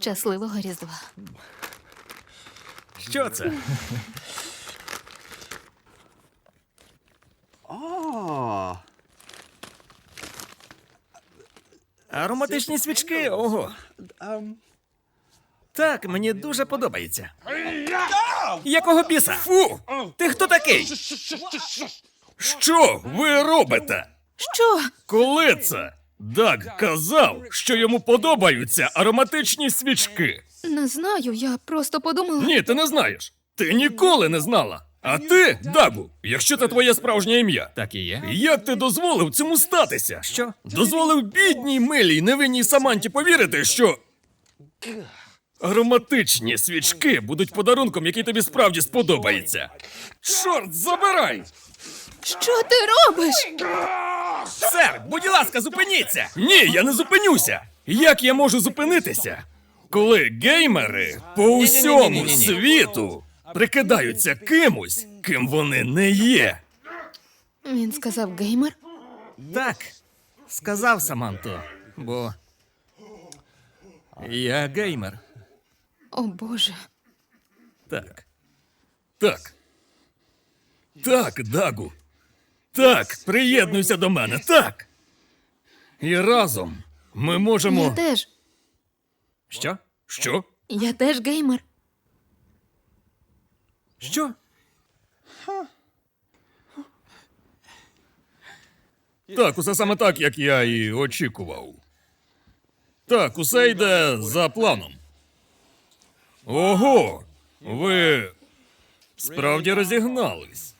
Щасливого Різдва. Що це? О, Ароматичні свічки, ого. ем, Так, мені дуже подобається. Якого біса? Фу! Ти хто такий? Що ви робите? Що? Коли це? Даг казав, що йому подобаються ароматичні свічки. Не знаю, я просто подумала. Ні, ти не знаєш. Ти ніколи не знала. А ти, Дагу, якщо це твоє справжнє ім'я, Так і є. як ти дозволив цьому статися? Що? Дозволив бідній милій невинній Саманті повірити, що. Ароматичні свічки будуть подарунком, який тобі справді сподобається. Чорт, забирай! Що ти робиш? Сер, будь ласка, зупиніться! Ні, я не зупинюся! Як я можу зупинитися? Коли геймери по усьому світу прикидаються кимось, ким вони не є. Він сказав геймер. Так, сказав Саманто, бо я геймер. О Боже. Так. Так. Так, Дагу. Так, приєднуйся до мене, так. І разом ми можемо. Я теж. Що? Що? Я теж геймер. Що? Так, усе саме так, як я і очікував. Так, усе йде за планом. Ого! Ви справді розігнались.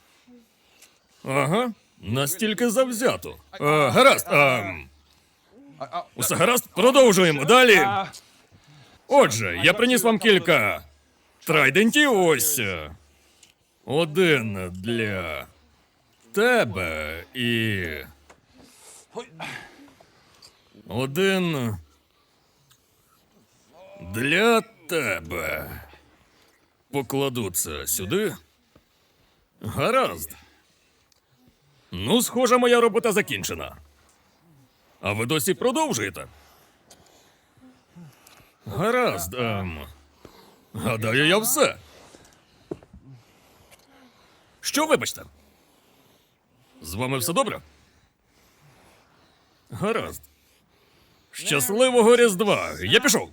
Ага, настільки завзято. А, гаразд. А, усе гаразд, продовжуємо далі. Отже, я приніс вам кілька трайдентів. Ось. е, Один для тебе і. Один. Для тебе. Покладу це сюди. Гаразд. Ну, схоже, моя робота закінчена. А ви досі продовжуєте? Гаразд. Ем... Гадаю, я все. Що вибачте? З вами все добре? Гаразд. Щасливого Різдва! Я пішов.